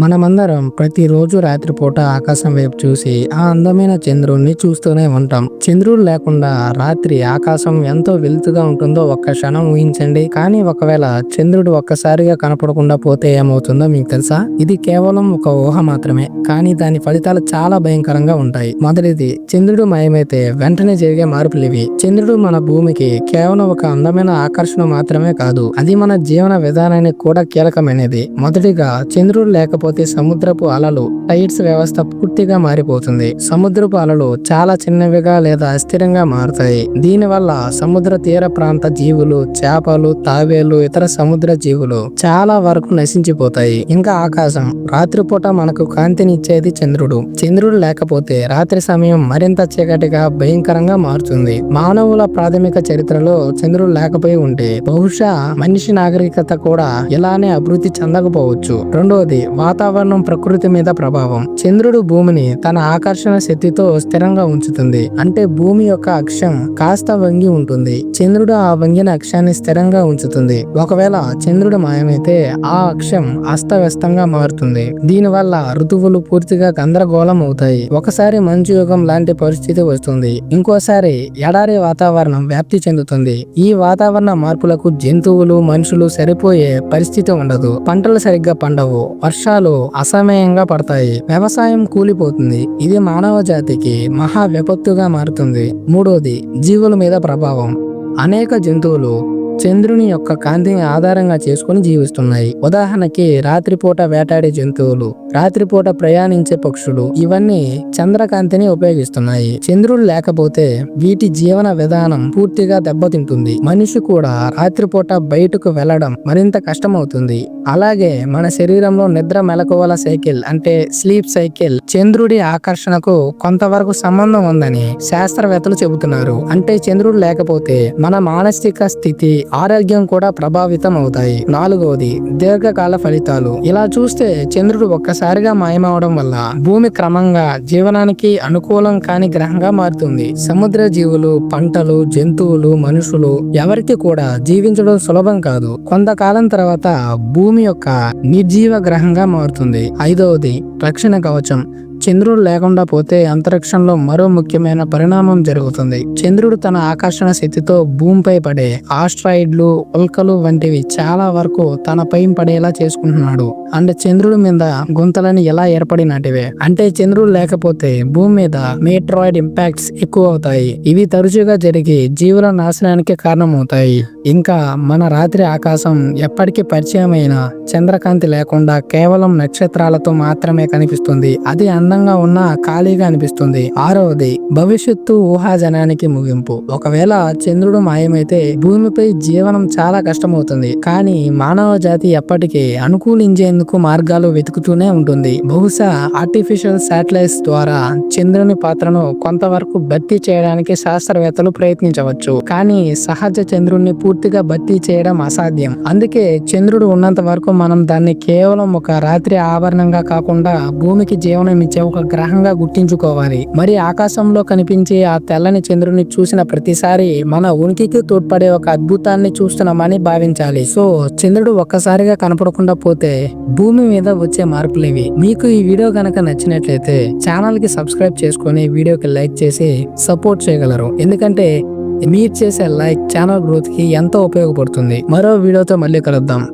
మనమందరం ప్రతిరోజు రాత్రిపూట ఆకాశం వైపు చూసి ఆ అందమైన చంద్రుడిని చూస్తూనే ఉంటాం. చంద్రుడు లేకుండా రాత్రి ఆకాశం ఎంతో వెలుతుగా ఉంటుందో ఒక్క క్షణం ఊహించండి. కానీ ఒకవేళ చంద్రుడు ఒక్కసారిగా కనపడకుండా పోతే ఏమవుతుందో మీకు తెలుసా? ఇది కేవలం ఒక ఊహ మాత్రమే. కానీ దాని ఫలితాలు చాలా భయంకరంగా ఉంటాయి. మొదటిది చంద్రుడు మయమైతే వెంటనే జరిగే మార్పులు ఇవి. చంద్రుడు మన భూమికి కేవలం ఒక అందమైన ఆకర్షణ మాత్రమే కాదు అది మన జీవన విధానానికి కూడా కీలకమైనది. మొదటిగా చంద్రుడు లేకపోతే సముద్రపు అలలు టైర్స్ వ్యవస్థ పూర్తిగా మారిపోతుంది. సముద్రపు అలలు చాలా చిన్నవిగా లేదా అస్థిరంగా మారుతాయి. దీనివల్ల సముద్ర తీర ప్రాంత జీవులు చేపలు తాబేలు ఇతర సముద్ర జీవులు చాలా వరకు నశించిపోతాయి. ఇంకా ఆకాశం. రాత్రిపూట మనకు కాంతినిచ్చేది చంద్రుడు. చంద్రుడు లేకపోతే రాత్రి సమయం మరింత చీకటిగా భయంకరంగా మారుతుంది. మానవుల ప్రాథమిక చరిత్రలో చంద్రుడు లేకపోయి ఉంటే బహుశా మనిషి నాగరికత కూడా ఇలానే అభివృద్ధి చెందకపోవచ్చు. రెండవది వాతావరణం ప్రకృతి మీద ప్రభావం. చంద్రుడు భూమిని తన ఆకర్షణ శక్తితో స్థిరంగా ఉంచుతుంది. అంటే భూమి యొక్క అక్షం కాస్త వంగి ఉంటుంది. చంద్రుడు ఆ వంగిన అక్షాన్ని స్థిరంగా ఉంచుతుంది. ఒకవేళ చంద్రుడు మాయమైతే ఆ అక్షం అస్తవ్యస్తంగా మారుతుంది. దీనివల్ల ఋతువులు పూర్తిగా గందరగోళం అవుతాయి. ఒకసారి మంచు యుగం లాంటి పరిస్థితి వస్తుంది. ఇంకోసారి ఎడారి వాతావరణం వ్యాప్తి చెందుతుంది. ఈ వాతావరణ మార్పులకు జంతువులు మనుషులు సరిపోయే పరిస్థితి ఉండదు. పంటలు సరిగ్గా పండవు. వర్షాలు అసమయంగా పడతాయి. వ్యవసాయం కూలిపోతుంది. ఇది మానవ జాతికి మహా విపత్తుగా మారుతుంది. మూడోది జీవుల మీద ప్రభావం. అనేక జంతువులు చంద్రుని యొక్క కాంతిని ఆధారంగా చేసుకుని జీవిస్తున్నాయి. ఉదాహరణకి రాత్రిపూట వేటాడే జంతువులు రాత్రిపూట ప్రయాణించే పక్షులు ఇవన్నీ చంద్రకాంతిని ఉపయోగిస్తున్నాయి. చంద్రుడు లేకపోతే వీటి జీవన విధానం పూర్తిగా దెబ్బతింటుంది. మనిషి కూడా రాత్రిపూట బయటకు వెళ్ళడం మరింత కష్టమవుతుంది. అలాగే మన శరీరంలో నిద్ర మెలకువల సైకిల్ అంటే స్లీప్ సైకిల్ చంద్రుడి ఆకర్షణకు కొంతవరకు సంబంధం ఉందని శాస్త్రవేత్తలు చెబుతున్నారు. అంటే చంద్రుడు లేకపోతే మన మానసిక స్థితి ఆరోగ్యం కూడా ప్రభావితం అవుతాయి నాలుగవది దీర్ఘకాల ఫలితాలు. ఇలా చూస్తే చంద్రుడు ఒక్కసారిగా మాయమవడం వల్ల భూమి క్రమంగా జీవనానికి అనుకూలం కాని గ్రహంగా మారుతుంది. సముద్ర జీవులు పంటలు జంతువులు మనుషులు ఎవరికి కూడా జీవించడం సులభం కాదు. కొంతకాలం తర్వాత భూమి యొక్క నిర్జీవ గ్రహంగా మారుతుంది. ఐదవది రక్షణ కవచం. చంద్రుడు లేకుండా పోతే అంతరిక్షంలో మరో ముఖ్యమైన పరిణామం జరుగుతుంది. చంద్రుడు తన ఆకర్షణ శక్తితో భూమిపై పడే ఆస్ట్రాయిడ్లు ఉల్కలు వంటివి చాలా వరకు తన పై పడేలా చేసుకుంటున్నాడు. అండ్ చంద్రుడి మీద గుంతలని ఎలా ఏర్పడినటివే? అంటే చంద్రుడు లేకపోతే భూమి మీద మేట్రాయిడ్ ఇంపాక్ట్స్ ఎక్కువ అవుతాయి. ఇవి తరచుగా జరిగి జీవుల నాశనానికి కారణమవుతాయి. ఇంకా మన రాత్రి ఆకాశం ఎప్పటికీ పరిచయమైన చంద్రకాంతి లేకుండా కేవలం నక్షత్రాలతో మాత్రమే కనిపిస్తుంది. అది అందంగా ఉన్న ఖాళీగా అనిపిస్తుంది. ఆరవది భవిష్యత్తు ఊహాజనానికి ముగింపు. ఒకవేళ చంద్రుడు మాయమైతే భూమిపై జీవనం చాలా కష్టమవుతుంది. కానీ మానవ జాతి ఎప్పటికీ అనుకూలించేందుకు మార్గాలు వెతుకుతూనే ఉంటుంది. బహుశా ఆర్టిఫిషియల్ శాటిలైట్స్ ద్వారా చంద్రుని పాత్రను కొంతవరకు భర్తీ చేయడానికి శాస్త్రవేత్తలు ప్రయత్నించవచ్చు. కానీ సహజ చంద్రుడిని పూర్తిగా భర్తీ చేయడం అసాధ్యం. అందుకే చంద్రుడు ఉన్నంత వరకు మనం దాన్ని కేవలం ఒక రాత్రి ఆభరణంగా కాకుండా భూమికి జీవనం ఇచ్చే ఒక గ్రహంగా గుర్తించుకోవాలి. మరి ఆకాశంలో కనిపించే ఆ తెల్లని చంద్రుని చూసిన ప్రతిసారి మన ఉనికికి తోడ్పడే ఒక అద్భుతాన్ని చూస్తున్నామని భావించాలి. సో చంద్రుడు ఒక్కసారిగా కనపడకుండా పోతే భూమి మీద వచ్చే మార్పులు ఇవి మీకు ఈ వీడియో కనుక నచ్చినట్లయితే ఛానల్కి సబ్స్క్రైబ్ చేసుకొని వీడియోకి లైక్ చేసి సపోర్ట్ చేయగలరు. ఎందుకంటే మీరు చేసే లైక్ ఛానల్ గ్రోత్కి ఎంతో ఉపయోగపడుతుంది. మరో వీడియోతో మళ్ళీ కలుద్దాం.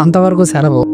అంతవరకు సెలవు.